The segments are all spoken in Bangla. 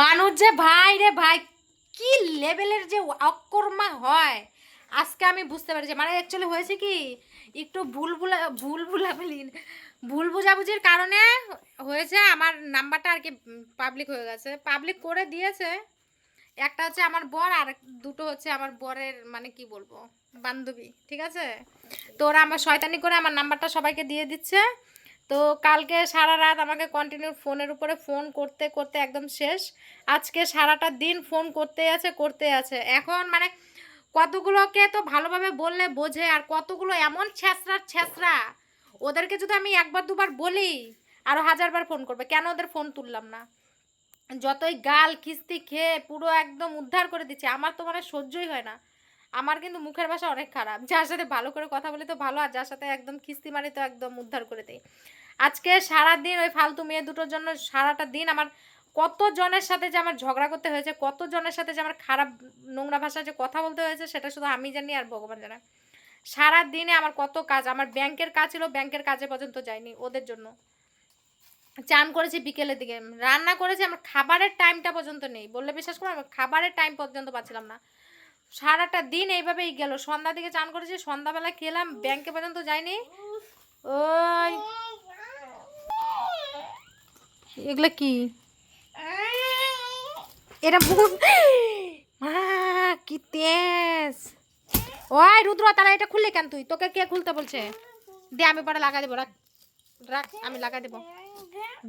মানুষ যে ভাই রে ভাই, কি লেভেলের যে অকর্মা হয়? আজকে আমি বুঝতে পারছি। মানে অ্যাকচুয়ালি হয়েছে কি, একটু ভুল ভুলা ভুল ভুলা বলি ভুল বুঝাবুঝির কারণে হয়েছে আমার নাম্বারটা আর কি পাবলিক হয়ে গেছে। পাবলিক করে দিয়েছে। একটা হচ্ছে আমার বর আর দুটো হচ্ছে আমার বরের মানে কি বলব, বান্ধবী, ঠিক আছে? তো ওরা আমার শয়তানি করে আমার নাম্বারটা সবাইকে দিয়ে দিচ্ছে। তো কালকে সারা রাত আমাকে কন্টিনিউ ফোনের উপরে ফোন করতে করতে একদম শেষ। আজকে সারাটা দিন ফোন করতে আছে করতে আছে। এখন মানে কতগুলোকে তো ভালোভাবে বললে বোঝে আর কতগুলো এমন ছেঁচড়া ছেঁচড়া ওদেরকে যদি আমি একবার, দুবার বলি আরও হাজারবার ফোন করবে। কেন ওদের ফোন তুললাম না? যতই গাল কিস্তি খেয়ে পুরো একদম উদ্ধার করে দিচ্ছে। আমার তো মানে সহ্যই হয় না। আমার কিন্তু মুখের ভাষা অনেক খারাপ। যার সাথে ভালো করে কথা বলি তো ভালো, আর যার সাথে একদম কিস্তি মারি তো একদম উদ্ধার করে দেয় আজকে সারা দিন ওই ফালতু মেয়ে দুটোর জন্য সারাটা দিন আমার কত জনের সাথে যে আমার ঝগড়া করতে হয়েছে কত জনের সাথে যে আমার খারাপ নোংরা ভাষায় যে কথা বলতে হয়েছে, সেটা শুধু আমি জানি আর ভগবান জানে। সারা দিনে আমার কত কাজ, আমার ব্যাংকের কাজ ছিল, ব্যাংকের কাজে পর্যন্ত যায়নি ওদের জন্য। চান করেছি বিকেলের দিকে, রান্না করেছি, আমার খাবারের টাইমটা পর্যন্ত নেই। বললে বিশ্বাস করো আমার খাবারের টাইম পর্যন্ত পাচ্ছিলাম না। সারাটা দিন এইভাবেই গেল। সন্ধ্যা দিকে চান করেছি, সন্ধ্যাবেলা খেলাম, ব্যাংকে পর্যন্ত যাইনি। ওই। এগুলো কি? এটা মা কি তেজ। ওই রুদ্র তারা এটা খুললে কেন তুই? তোকে কে খুলতে বলছে? দে, আমি পরে লাগা দেবো, রাখ। রাখ, আমি লাগা দেবো।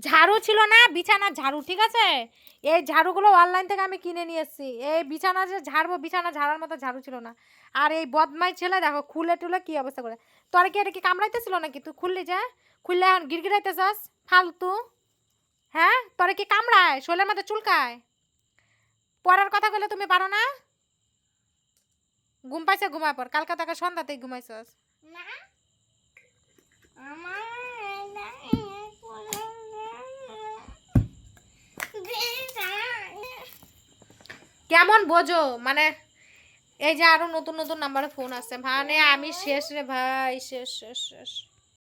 ঝাড়ু ছিল না বিছানা ঝাড়ু, ঠিক আছে? এই ঝাড়ুগুলো অনলাইন থেকে আমি কিনে নিয়ে এসেছি। এই বিছানা যে ঝাড়বো, বিছানা ঝাড়ার মতো ঝাড়ু ছিল না। আর এই বদমাই ছেলে, দেখো, খুলে টুলে কি অবস্থা করে। তোর কি এটা কি কামড়াইতেছিল নাকি? তুই খুললি যা? খুললে এখন গিরগিরাইতে চাস ফালতু। হ্যাঁ? তোরে কি কামড়ায়? শোলের মধ্যে চুলকায়? পড়ার কথা বলে তুমি পারো না? ঘুম পাইছে, ঘুমায় পর। কালকে তাকে সন্ধ্যাতেই ঘুমাইছস। না। আমার কেমন বোঝো? মানে এই যে আরও নতুন নতুন নাম্বারে ফোন আছে মানে আমি শেষ রে ভাই, শেষ শেষ শেষ।